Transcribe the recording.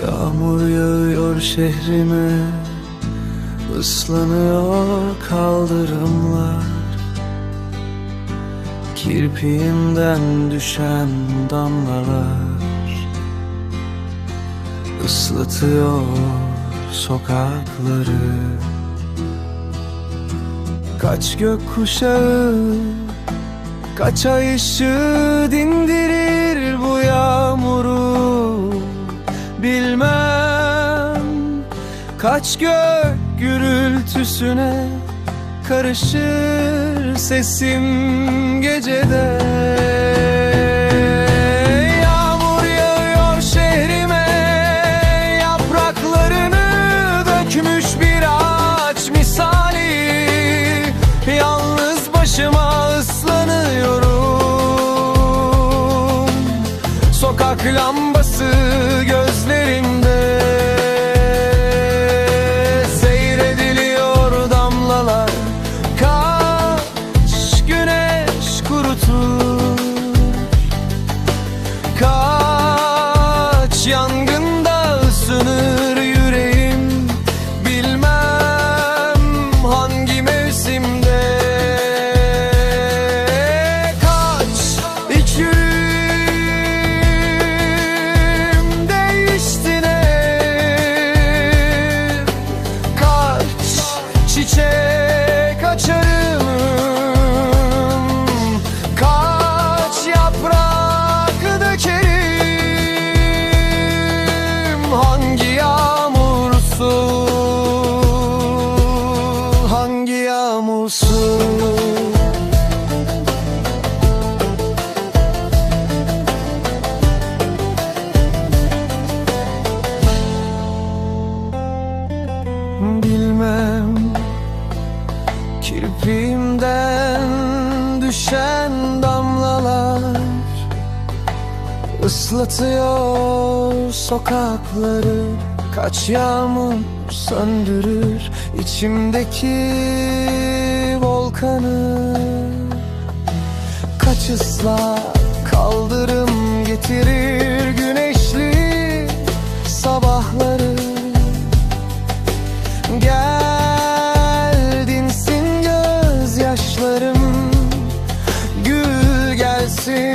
Yağmur yağıyor şehrime Islanıyor kaldırımlar. Kirpiğimden düşen damlalar ıslatıyor sokakları. Kaç gökkuşağı Kaç ay ışığı dindirir Kaç gök gürültüsüne Karışır sesim gecede Kaç Hangi yağmur su Hangi yağmur su Bilmem Kirpiğimden ıslatıyor sokakları Kaç yağmur söndürür içimdeki volkanı. Kaç ıslak kaldırım getirir güneşli sabahları. Gel dinsin gözyaşlarım Gül gelsin